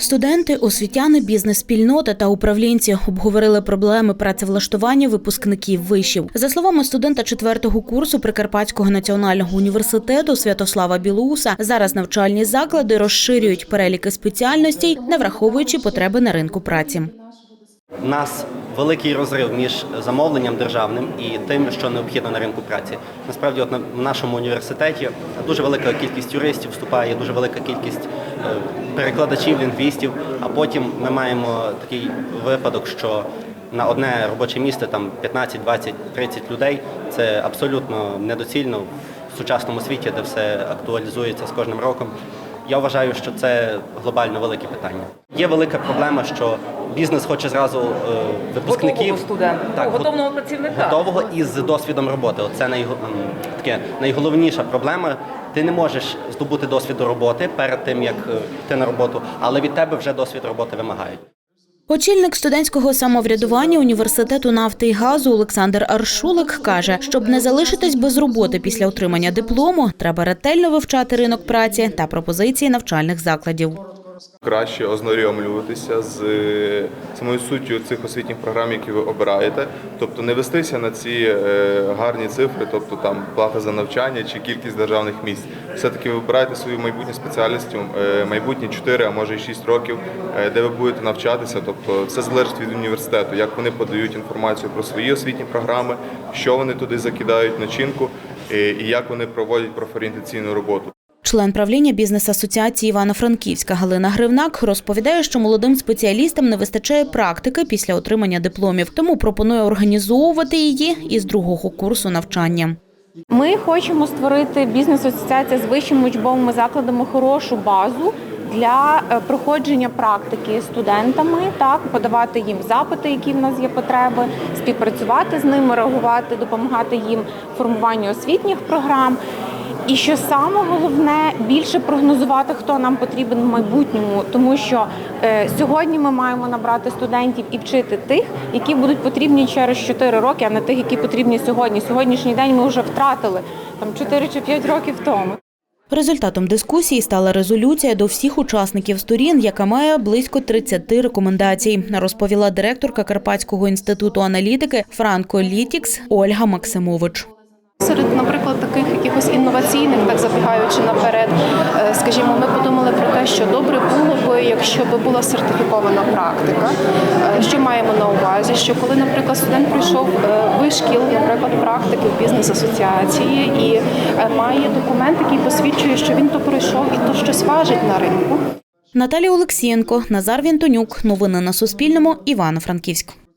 Студенти, освітяни, бізнес-спільнота та управлінці обговорили проблеми працевлаштування випускників вишів. За словами студента четвертого курсу Прикарпатського національного університету Святослава Білоуса, зараз навчальні заклади розширюють переліки спеціальностей, не враховуючи потреби на ринку праці. Нас великий розрив між замовленням державним і тим, що необхідно на ринку праці. Насправді, от в нашому університеті дуже велика кількість юристів вступає, дуже велика кількість е, перекладачів, лінгвістів. А потім ми маємо такий випадок, що на одне робоче місце там 15, 20, 30 людей це абсолютно недоцільно в сучасному світі, де все актуалізується з кожним роком. Я вважаю, що це глобально велике питання. Є велика проблема, що бізнес хоче зразу е, випускників Готового студента, так, готового працівника. готового із досвідом роботи. Це най, таке найголовніша проблема. Ти не можеш здобути досвіду роботи перед тим, як е, йти на роботу, але від тебе вже досвід роботи вимагають. Очільник студентського самоврядування університету нафти і газу Олександр Аршулик каже, щоб не залишитись без роботи після отримання диплому, треба ретельно вивчати ринок праці та пропозиції навчальних закладів. Краще ознайомлюватися з е, самою суттю цих освітніх програм, які ви обираєте, тобто не вестися на ці е, гарні цифри, тобто там плата за навчання чи кількість державних місць. Все-таки ви вибираєте свою майбутню спеціальність, е, майбутні 4, а може і 6 років, де ви будете навчатися. Тобто все залежить від університету, як вони подають інформацію про свої освітні програми, що вони туди закидають начинку і як вони проводять профорієнтаційну роботу. Член правління бізнес-асоціації Івано-Франківська Галина Гривнак розповідає, що молодим спеціалістам не вистачає практики після отримання дипломів, тому пропонує організовувати її із другого курсу навчання. Ми хочемо створити бізнес-асоціація з вищими учбовими закладами хорошу базу для е, проходження практики студентами, так подавати їм запити, які в нас є потреби, співпрацювати з ними, реагувати, допомагати їм в формуванні освітніх програм. І що саме головне, більше прогнозувати, хто нам потрібен в майбутньому, тому що е, сьогодні ми маємо набрати студентів і вчити тих, які будуть потрібні через 4 роки, а не тих, які потрібні сьогодні. Сьогоднішній день ми вже втратили там 4 чи 5 років тому. Результатом дискусії стала резолюція до всіх учасників сторін, яка має близько 30 рекомендацій, розповіла директорка Карпатського інституту аналітики Франко Літікс Ольга Максимович. Серед, наприклад, таких якихось інноваційних, так забігаючи наперед, е, скажімо, ми подумали про те, що добре було б, якщо б була сертифікована практика. Е, Що маємо на увазі? Що коли, наприклад, студент прийшов е, вишкіл, наприклад, практики в бізнес-асоціації і має документ, який посвідчує, що він то пройшов і то щось важить на ринку. Наталія Олексієнко, Назар Вінтонюк. Новини на Суспільному. Івано-Франківськ.